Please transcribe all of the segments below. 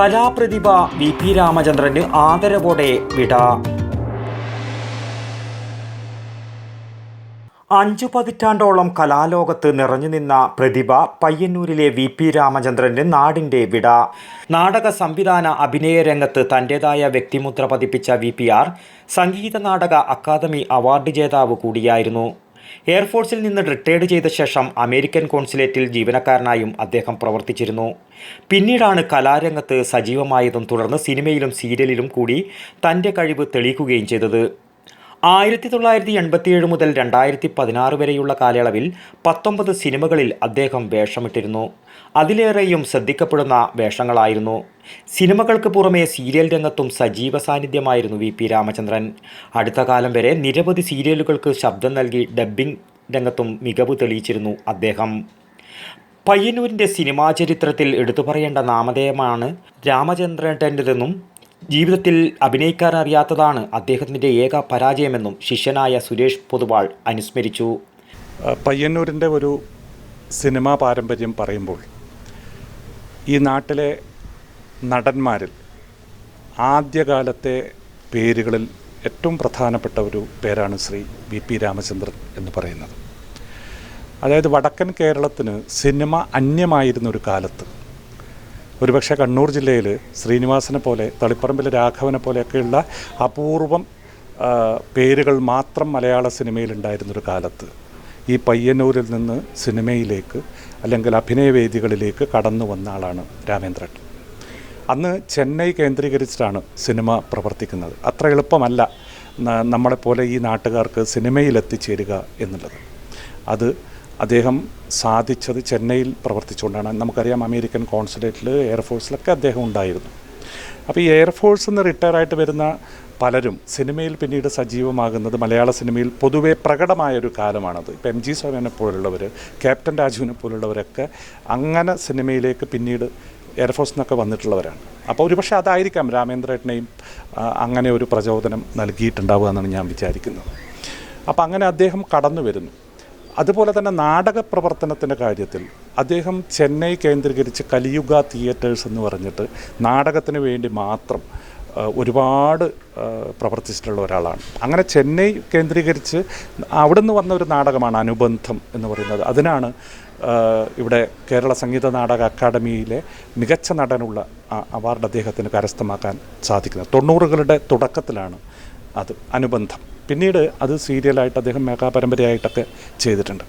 കലാപ്രതിഭ V P രാമചന്ദ്രന് ആദരവോടെ വിട. അഞ്ചു പതിറ്റാണ്ടോളം കലാലോകത്ത് നിറഞ്ഞുനിന്ന പ്രതിഭ പയ്യന്നൂരിലെ V P രാമചന്ദ്രന് നാടിന്റെ വിട. നാടക സംവിധാന അഭിനയ രംഗത്ത് തന്റെതായ വ്യക്തിമുദ്ര പതിപ്പിച്ച V P R Sangeetha Nataka academy award ജേതാവ് കൂടിയായിരുന്നു. എയർഫോഴ്സിൽ നിന്ന് റിട്ടയർഡ് ചെയ്ത ശേഷം അമേരിക്കൻ കോൺസുലേറ്റിൽ ജീവനക്കാരനായും അദ്ദേഹം പ്രവർത്തിച്ചിരുന്നു. പിന്നീടാണ് കലാരംഗത്ത് സജീവമായതും തുടർന്ന് സിനിമയിലും സീരിയലിലും കൂടി തന്റെ കഴിവ് തെളിയിക്കുകയും ചെയ്തത്. ആയിരത്തി തൊള്ളായിരത്തി എൺപത്തിയേഴ് മുതൽ രണ്ടായിരത്തി പതിനാറ് വരെയുള്ള കാലയളവിൽ പത്തൊമ്പത് സിനിമകളിൽ അദ്ദേഹം വേഷമിട്ടിരുന്നു. അതിലേറെയും ശ്രദ്ധിക്കപ്പെടുന്ന വേഷങ്ങളായിരുന്നു. സിനിമകൾക്ക് പുറമേ സീരിയൽ രംഗത്തും സജീവ സാന്നിധ്യമായിരുന്നു വി പി രാമചന്ദ്രൻ. അടുത്ത കാലം വരെ നിരവധി സീരിയലുകൾക്ക് ശബ്ദം നൽകി ഡബ്ബിംഗ് രംഗത്തും മികവ് തെളിയിച്ചിരുന്നു അദ്ദേഹം. പയ്യന്നൂരിന്റെ സിനിമാ ചരിത്രത്തിൽ എടുത്തു പറയേണ്ട നാമധേയമാണ് രാമചന്ദ്രന്റെതെന്നും ജീവിതത്തിൽ അഭിനയിക്കാൻ അറിയാത്തതാണ് അദ്ദേഹത്തിന്റെ ഏക പരാജയമെന്നും ശിഷ്യനായ സുരേഷ് പൊതുവാൾ അനുസ്മരിച്ചു. പയ്യന്നൂരിന്റെ ഒരു സിനിമാ പാരമ്പര്യം പറയുമ്പോൾ ഈ നാട്ടിലെ നടന്മാരിൽ ആദ്യകാലത്തെ പേരുകളിൽ ഏറ്റവും പ്രധാനപ്പെട്ട ഒരു പേരാണ് ശ്രീ വി പി രാമചന്ദ്രൻ എന്ന് പറയുന്നത്. അതായത് വടക്കൻ കേരളത്തിന് സിനിമ അന്യമായിരുന്ന ഒരു കാലത്ത് ഒരുപക്ഷെ കണ്ണൂർ ജില്ലയിൽ ശ്രീനിവാസനെ പോലെ തളിപ്പറമ്പിലെ രാഘവനെ പോലെയൊക്കെയുള്ള അപൂർവം പേരുകൾ മാത്രം മലയാള സിനിമയിൽ ഉണ്ടായിരുന്നൊരു കാലത്ത്. ഈ പയ്യന്നൂരിൽ നിന്ന് സിനിമയിലേക്ക് അല്ലെങ്കിൽ അഭിനയവേദികളിലേക്ക് കടന്നു വന്ന ആളാണ് രാമേന്ദ്രൻ. അന്ന് ചെന്നൈ കേന്ദ്രീകരിച്ചിട്ടാണ് സിനിമ പ്രവർത്തിക്കുന്നത്. അത്ര എളുപ്പമല്ല നമ്മളെപ്പോലെ ഈ നാട്ടുകാർക്ക് സിനിമയിൽ എത്തിച്ചേരുക എന്നുള്ളത്. അത് അദ്ദേഹം സാധിച്ചത് ചെന്നൈയിൽ പ്രവർത്തിച്ചുകൊണ്ടാണ്. നമുക്കറിയാം അമേരിക്കൻ കോൺസുലേറ്റിൽ എയർഫോഴ്സിലൊക്കെ അദ്ദേഹം ഉണ്ടായിരുന്നു. അപ്പോൾ ഈ എയർഫോഴ്സ് നിന്ന് റിട്ടയർ ആയിട്ട് വരുന്ന പലരും സിനിമയിൽ പിന്നീട് സജീവമാകുന്നത് മലയാള സിനിമയിൽ പൊതുവേ പ്രകടമായ ഒരു കാലമാണത്. ഇപ്പം എം ജി സോമനെ പോലുള്ളവർ ക്യാപ്റ്റൻ രാജുവിനെ പോലുള്ളവരൊക്കെ അങ്ങനെ സിനിമയിലേക്ക് പിന്നീട് എയർഫോഴ്സിൽ നിന്നൊക്കെ വന്നിട്ടുള്ളവരാണ്. അപ്പോൾ ഒരുപക്ഷെ അതായിരിക്കാം രാമേന്ദ്രേട്ടനെയും അങ്ങനെ ഒരു പ്രചോദനം നൽകിയിട്ടുണ്ടാവുക എന്നാണ് ഞാൻ വിചാരിക്കുന്നത്. അപ്പോൾ അങ്ങനെ അദ്ദേഹം കടന്നു വരുന്നു അതുപോലെ തന്നെ നാടക പ്രവർത്തനത്തിന്റെ കാര്യത്തിൽ അദ്ദേഹം ചെന്നൈ കേന്ദ്രീകരിച്ച് കലിയുഗ തിയേറ്റേഴ്സ് എന്ന് പറഞ്ഞിട്ട് നാടകത്തിന് വേണ്ടി മാത്രം ഒരുപാട് പ്രവർത്തിച്ചിട്ടുള്ള ഒരാളാണ്. അങ്ങനെ ചെന്നൈ കേന്ദ്രീകരിച്ച് അവിടുന്ന് വന്ന ഒരു നാടകമാണ് അനുബന്ധം എന്ന് പറയുന്നത്. അതിനാണ് ഇവിടെ കേരള സംഗീത നാടക അക്കാദമിയിലെ മികച്ച നടനുള്ള അവാർഡ് അദ്ദേഹത്തിന് കരസ്ഥമാക്കാൻ സാധിക്കുന്നത്. തൊണ്ണൂറുകളുടെ തുടക്കത്തിലാണ് അത് അനുബന്ധം. പിന്നീട് അത് സീരിയലായിട്ട് അദ്ദേഹം മേഘാ പരമ്പരയായിട്ടൊക്കെ ചെയ്തിട്ടുണ്ട്.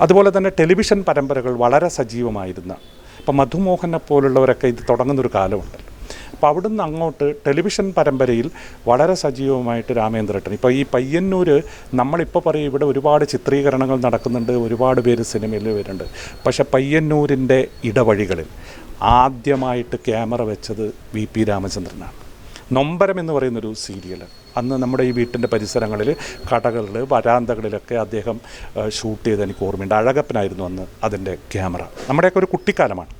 അതുപോലെ തന്നെ ടെലിവിഷൻ പരമ്പരകൾ വളരെ സജീവമായിരുന്ന ഇപ്പം മധുമോഹനെ പോലുള്ളവരൊക്കെ ഇത് തുടങ്ങുന്നൊരു കാലമുണ്ട്. അപ്പോൾ അവിടുന്ന് അങ്ങോട്ട് ടെലിവിഷൻ പരമ്പരയിൽ വളരെ സജീവമായിട്ട് രാമേന്ദ്രട്ടൻ ഇപ്പോൾ ഈ പയ്യന്നൂർ നമ്മളിപ്പോൾ പറയും ഇവിടെ ഒരുപാട് ചിത്രീകരണങ്ങൾ നടക്കുന്നുണ്ട് ഒരുപാട് പേര് സിനിമയിൽ വരുന്നുണ്ട്. പക്ഷെ പയ്യന്നൂരിന്റെ ഇടവഴികളിൽ ആദ്യമായിട്ട് ക്യാമറ വെച്ചത് വി പി രാമചന്ദ്രനാണ്. നൊമ്പരം എന്ന് പറയുന്നൊരു സീരിയൽ അന്ന് നമ്മുടെ ഈ വീട്ടിന്റെ പരിസരങ്ങളിൽ കടകളിൽ വരാന്തകളിലൊക്കെ അദ്ദേഹം ഷൂട്ട് ചെയ്ത് എനിക്ക് ഓർമ്മയുണ്ട്. അഴകപ്പനായിരുന്നു അന്ന് അതിന്റെ ക്യാമറ നമ്മുടെയൊക്കെ ഒരു കുട്ടിക്കാലമാണ്.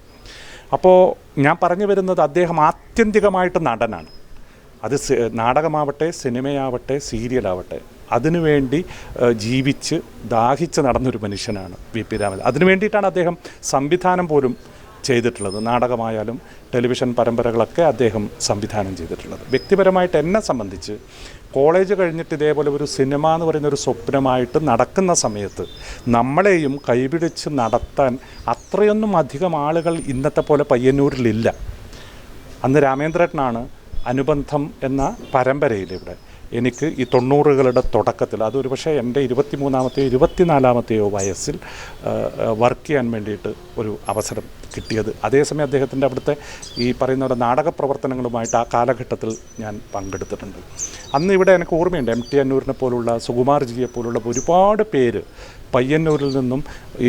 അപ്പോൾ ഞാൻ പറഞ്ഞു വരുന്നത് അദ്ദേഹം ആത്യന്തികമായിട്ട് നടനാണ്. അത് നാടകമാവട്ടെ സിനിമയാവട്ടെ സീരിയലാവട്ടെ അതിനുവേണ്ടി ജീവിച്ച് ദാഹിച്ച് നടന്നൊരു മനുഷ്യനാണ് വി പി രാമൻ. അതിനു വേണ്ടിയിട്ടാണ് അദ്ദേഹം സംവിധാനം പോലും ചെയ്തിട്ടുള്ളത്. നാടകമായാലും ടെലിവിഷൻ പരമ്പരകളൊക്കെ അദ്ദേഹം സംവിധാനം ചെയ്തിട്ടുള്ളത്. വ്യക്തിപരമായിട്ട് എന്നെ സംബന്ധിച്ച് കോളേജ് കഴിഞ്ഞിട്ട് ഇതേപോലെ ഒരു സിനിമ എന്ന് പറയുന്ന ഒരു സ്വപ്നമായിട്ട് നടക്കുന്ന സമയത്ത് നമ്മളെയും കൈപിടിച്ച് നടത്താൻ അത്രയൊന്നും അധികം ആളുകൾ ഇന്നത്തെ പോലെ പയ്യന്നൂരിലില്ല. അന്ന് രാമേന്ദ്രനാണ് അനുബന്ധം എന്ന പരമ്പരയിലിവിടെ എനിക്ക് ഈ തൊണ്ണൂറുകളുടെ തുടക്കത്തിൽ അതൊരു പക്ഷേ എന്റെ ഇരുപത്തിമൂന്നാമത്തെയോ ഇരുപത്തിനാലാമത്തെയോ വയസ്സിൽ വർക്ക് ചെയ്യാൻ വേണ്ടിയിട്ട് ഒരു അവസരം കിട്ടിയത്. അതേസമയം അദ്ദേഹത്തിന്റെ അവിടുത്തെ ഈ പറയുന്ന പോലെ നാടക പ്രവർത്തനങ്ങളുമായിട്ട് ആ കാലഘട്ടത്തിൽ ഞാൻ പങ്കെടുത്തിട്ടുണ്ട്. അന്ന് ഇവിടെ എനിക്ക് ഓർമ്മയുണ്ട് എം ടി അന്നൂരിനെ പോലുള്ള സുകുമാർ ജിയെ പോലുള്ള ഒരുപാട് പേര് പയ്യന്നൂരിൽ നിന്നും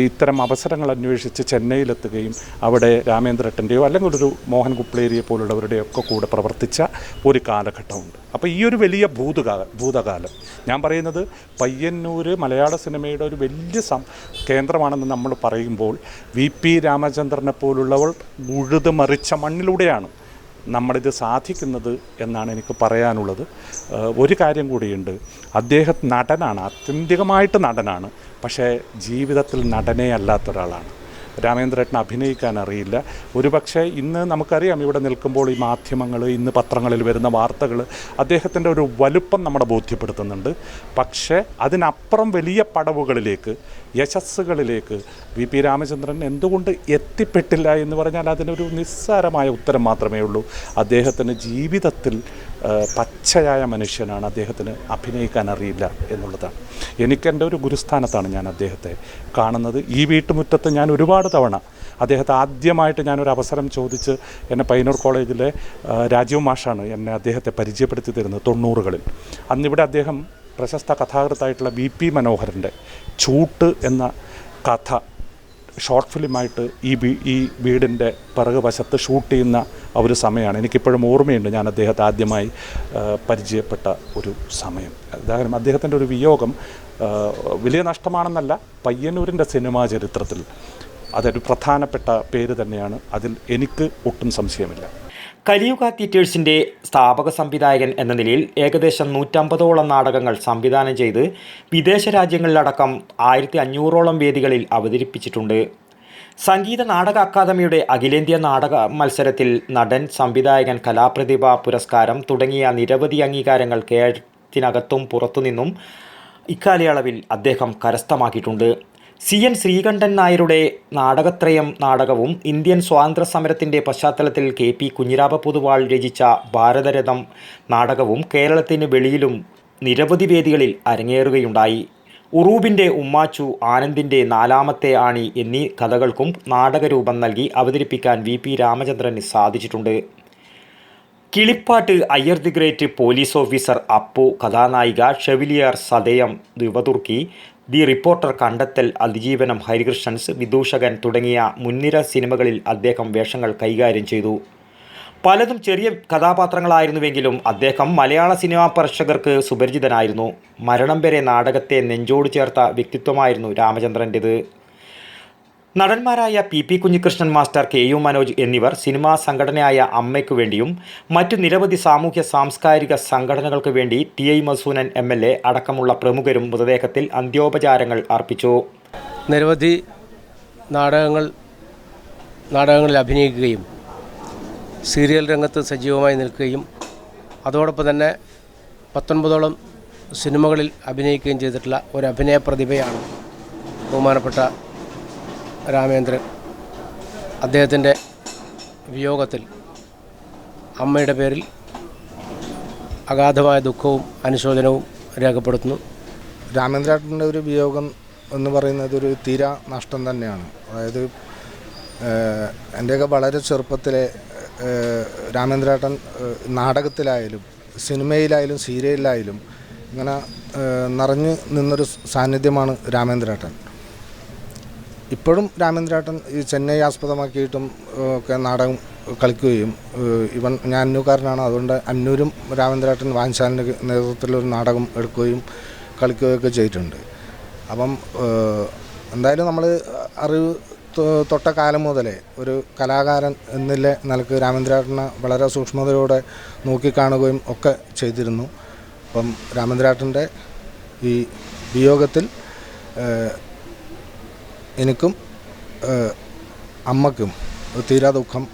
ഇത്തരം അവസരങ്ങൾ അന്വേഷിച്ച് ചെന്നൈയിലെത്തുകയും അവിടെ രാമേന്ദ്രട്ടന്റെയോ അല്ലെങ്കിൽ ഒരു മോഹൻ കുപ്ലേരിയെ പോലുള്ളവരുടെയോ ഒക്കെ കൂടെ പ്രവർത്തിച്ച ഒരു കാലഘട്ടമുണ്ട്. അപ്പോൾ ഈ ഒരു വലിയ ഭൂതകാല ഭൂതകാലം. ഞാൻ പറയുന്നത് പയ്യന്നൂർ മലയാള സിനിമയുടെ ഒരു വലിയ കേന്ദ്രമാണെന്ന് നമ്മൾ പറയുമ്പോൾ വി പി രാമചന്ദ്രനെ പോലുള്ളവർ ഉഴുത് മറിച്ച മണ്ണിലൂടെയാണ് നമ്മളിത് സാധിക്കുന്നത് എന്നാണ് എനിക്ക് പറയാനുള്ളത്. ഒരു കാര്യം കൂടിയുണ്ട്. അദ്ദേഹം നടനാണ് ആത്യന്തികമായിട്ട് നടനാണ് പക്ഷേ ജീവിതത്തിൽ നടനേ അല്ലാത്ത ഒരാളാണ്. രാമേന്ദ്രേട്ടന് അഭിനയിക്കാൻ അറിയില്ല. ഒരുപക്ഷെ ഇന്ന് നമുക്കറിയാം ഇവിടെ നിൽക്കുമ്പോൾ ഈ മാധ്യമങ്ങൾ ഇന്ന് പത്രങ്ങളിൽ വരുന്ന വാർത്തകൾ അദ്ദേഹത്തിന്റെ ഒരു വലുപ്പം നമ്മളെ ബോധ്യപ്പെടുത്തുന്നുണ്ട്. പക്ഷേ അതിനപ്പുറം വലിയ പടവുകളിലേക്ക് യശസ്സുകളിലേക്ക് വി പി രാമചന്ദ്രൻ എന്തുകൊണ്ട് എത്തിപ്പെട്ടില്ല എന്ന് പറഞ്ഞാൽ അതിനൊരു നിസ്സാരമായ ഉത്തരം മാത്രമേ ഉള്ളൂ. അദ്ദേഹത്തിന് ജീവിതത്തിൽ പച്ചയായ മനുഷ്യനാണ് അദ്ദേഹത്തിന് അഭിനയിക്കാൻ അറിയില്ല എന്നുള്ളതാണ്. എനിക്കെന്റെ ഒരു ഗുരുസ്ഥാനത്താണ് ഞാൻ അദ്ദേഹത്തെ കാണുന്നത്. ഈ വീട്ടുമുറ്റത്ത് ഞാൻ ഒരുപാട് തവണ അദ്ദേഹത്തെ ആദ്യമായിട്ട് ഞാനൊരു അവസരം ചോദിച്ച് എന്നെ പയ്യന്നൂർ കോളേജിലെ രാജീവ് മാഷാണ് എന്നെ അദ്ദേഹത്തെ പരിചയപ്പെടുത്തി തരുന്നത് തൊണ്ണൂറുകളിൽ. അന്നിവിടെ അദ്ദേഹം പ്രശസ്ത കഥാകൃത്തായിട്ടുള്ള വി പി മനോഹരന്റെ ചൂട്ട് എന്ന കഥ ഷോർട്ട് ഫിലിമായിട്ട് ഈ ഈ വീടിന്റെ പിറകു വശത്ത് ഷൂട്ട് ചെയ്യുന്ന ആ ഒരു സമയമാണ്. എനിക്കിപ്പോഴും ഓർമ്മയുണ്ട് ഞാൻ അദ്ദേഹത്തെ ആദ്യമായി പരിചയപ്പെട്ട ഒരു സമയം. ഉദാഹരണം അദ്ദേഹത്തിന്റെ ഒരു വിയോഗം വലിയ നഷ്ടമാണെന്നല്ല പയ്യന്നൂരിന്റെ സിനിമാ ചരിത്രത്തിൽ അതൊരു പ്രധാനപ്പെട്ട പേര് തന്നെയാണ്. അതിൽ എനിക്ക് ഒട്ടും സംശയമില്ല. കലിയുഗ തിയേറ്റേഴ്സിന്റെ സ്ഥാപക സംവിധായകൻ എന്ന നിലയിൽ ഏകദേശം നൂറ്റമ്പതോളം നാടകങ്ങൾ സംവിധാനം ചെയ്ത് വിദേശ രാജ്യങ്ങളിലടക്കം ആയിരത്തി അഞ്ഞൂറോളം വേദികളിൽ അവതരിപ്പിച്ചിട്ടുണ്ട്. സംഗീത നാടക അക്കാദമിയുടെ അഖിലേന്ത്യാ നാടക മത്സരത്തിൽ നടൻ സംവിധായകൻ കലാപ്രതിഭ പുരസ്കാരം തുടങ്ങിയ നിരവധി അംഗീകാരങ്ങൾ കേരളത്തിനകത്തും പുറത്തുനിന്നും ഇക്കാലയളവിൽ അദ്ദേഹം കരസ്ഥമാക്കിയിട്ടുണ്ട്. സി എൻ ശ്രീകണ്ഠൻ നായരുടെ നാടകത്രയം നാടകവും ഇന്ത്യൻ സ്വാതന്ത്ര്യ സമരത്തിന്റെ പശ്ചാത്തലത്തിൽ കെ പി കുഞ്ഞിരാമ പൊതുവാൾ രചിച്ച ഭാരതരഥം നാടകവും കേരളത്തിന് വെളിയിലും നിരവധി വേദികളിൽ അരങ്ങേറുകയുണ്ടായി. ഉറൂബിന്റെ ഉമ്മാച്ചു ആനന്ദിന്റെ നാലാമത്തെ ആണി എന്നീ കഥകൾക്കും നാടകരൂപം നൽകി അവതരിപ്പിക്കാൻ വി പി രാമചന്ദ്രന് സാധിച്ചിട്ടുണ്ട്. കിളിപ്പാട്ട് Iyer the great police officer Appu കഥാനായിക Chevalier സദയം യുവതുർക്കി ദി റിപ്പോർട്ടർ കണ്ടെത്തൽ അതിജീവനം ഹരികൃഷ്ണൻസ് വിദൂഷകൻ തുടങ്ങിയ മുൻനിര സിനിമകളിൽ അദ്ദേഹം വേഷങ്ങൾ കൈകാര്യം ചെയ്തു. പലതും ചെറിയ കഥാപാത്രങ്ങളായിരുന്നുവെങ്കിലും അദ്ദേഹം മലയാള സിനിമാ പ്രേക്ഷകർക്ക് സുപരിചിതനായിരുന്നു. മരണം വരെ നാടകത്തെ നെഞ്ചോട് ചേർത്ത വ്യക്തിത്വമായിരുന്നു രാമചന്ദ്രന്റെത്. നടന്മാരായ P P Kunhikrishnan master K U Manoj എന്നിവർ സിനിമാ സംഘടനയായ അമ്മയ്ക്കു വേണ്ടിയും മറ്റ് നിരവധി സാമൂഹ്യ സാംസ്കാരിക സംഘടനകൾക്കു വേണ്ടി T I Madhusoodanan M L A അടക്കമുള്ള പ്രമുഖരും മൃതദേഹത്തിൽ അന്ത്യോപചാരങ്ങൾ അർപ്പിച്ചു. നിരവധി നാടകങ്ങൾ നാടകങ്ങളിൽ അഭിനയിക്കുകയും സീരിയൽ രംഗത്ത് സജീവമായി നിൽക്കുകയും അതോടൊപ്പം തന്നെ പത്തൊൻപതോളം സിനിമകളിൽ അഭിനയിക്കുകയും ചെയ്തിട്ടുള്ള ഒരു അഭിനയ പ്രതിഭയാണ് ബഹുമാനപ്പെട്ട രാമേന്ദ്രൻ അദ്ദേഹത്തിന്റെ വിയോഗത്തിൽ അമ്മയുടെ പേരിൽ അഗാധമായ ദുഃഖവും അനുശോചനവും രേഖപ്പെടുത്തുന്നു. രാമേന്ദ്രേട്ടന്റെ ഒരു വിയോഗം എന്ന് പറയുന്നത് ഒരു തീരാ നഷ്ടം തന്നെയാണ്. അതായത് എന്റെയൊക്കെ വളരെ ചെറുപ്പത്തിലെ രാമേന്ദ്രാട്ടൻ നാടകത്തിലായാലും സിനിമയിലായാലും സീരിയലിലായാലും ഇങ്ങനെ നിറഞ്ഞു നിന്നൊരു സാന്നിധ്യമാണ് രാമേന്ദ്രേട്ടൻ. ഇപ്പോഴും രാമേന്ദ്രേട്ടൻ ഈ ചെന്നൈ ആസ്പദമാക്കിയിട്ടും ഒക്കെ നാടകം കളിക്കുകയും ഇവൻ ഞാൻ അന്നൂക്കാരനാണ്. അതുകൊണ്ട് അന്നൂരും രാമേന്ദ്രേട്ടൻ വാൻശാലിന്റെ നേതൃത്വത്തിൽ ഒരു നാടകം എടുക്കുകയും കളിക്കുകയൊക്കെ ചെയ്തിട്ടുണ്ട്. അപ്പം എന്തായാലും നമ്മൾ അറിവ് തൊട്ട കാലം മുതലേ ഒരു കലാകാരൻ എന്നില്ല നിലയ്ക്ക് രാമേന്ദ്രേട്ടനെ വളരെ സൂക്ഷ്മതയോടെ നോക്കിക്കാണുകയും ഒക്കെ ചെയ്തിരുന്നു. അപ്പം രാമേന്ദ്രേട്ടന്റെ ഈ വിയോഗത്തിൽ എനിക്കും അമ്മക്കും അമ്മയ്ക്കും തീരാ ദുഃഖം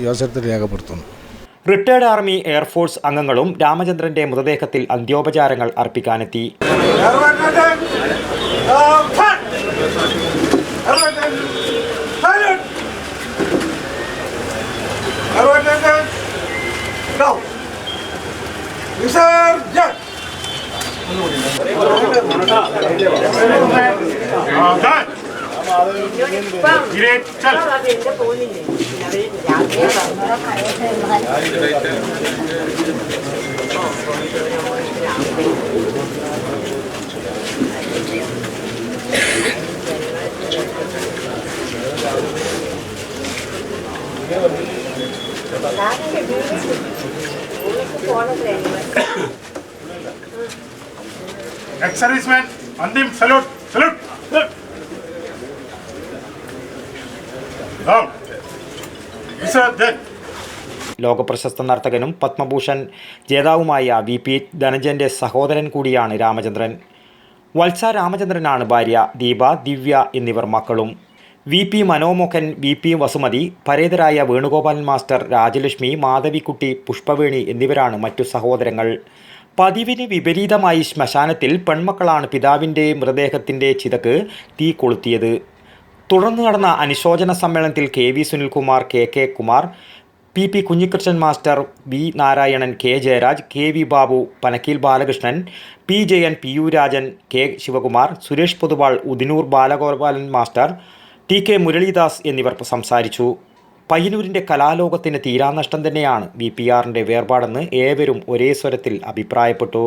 ഈ അവസരത്തിൽ രേഖപ്പെടുത്തുന്നു റിട്ടയർഡ് ആർമി എയർഫോഴ്സ് അംഗങ്ങളും രാമചന്ദ്രന്റെ മൃതദേഹത്തിൽ അന്ത്യോപചാരങ്ങൾ അർപ്പിക്കാനെത്തി Go! Ex-serviceman, Andim, salute, salute, salute. ലോകപ്രശസ്ത നർത്തകനും പത്മഭൂഷൺ ജേതാവുമായ വി പി ധനഞ്ജന്റെ സഹോദരൻ കൂടിയാണ് രാമചന്ദ്രൻ. വത്സ രാമചന്ദ്രനാണ് ഭാര്യ ദീപ ദിവ്യ എന്നിവർ മക്കളും. V P Manomukhan V P Vasumathi പരേതരായ Venugopalan master Rajalakshmi Madhavikutty Pushpaveni എന്നിവരാണ് മറ്റു സഹോദരങ്ങൾ. പതിവിന് വിപരീതമായി ശ്മശാനത്തിൽ പെൺമക്കളാണ് പിതാവിന്റെ മൃതദേഹത്തിന്റെ ചിതക്ക് തീ കൊളുത്തിയത്. തുടർന്ന് നടന്ന അനുശോചന സമ്മേളനത്തിൽ K V Sunilkumar K K Kumar P P Kunhikrishnan master V Narayanan K Jayaraj K V Babu Panakkeel Balakrishnan P Jayan P U Rajan K Sivakumar Suresh Poduval Udinur Balagopalan master T K Muraleedas എന്നിവർ സംസാരിച്ചു. പയ്യന്നൂരിന്റെ കലാലോകത്തിന് തീരാനഷ്ടം തന്നെയാണ് V P ആറിന്റെ വേർപാടെന്ന് ഏവരും ഒരേ സ്വരത്തിൽ അഭിപ്രായപ്പെട്ടു.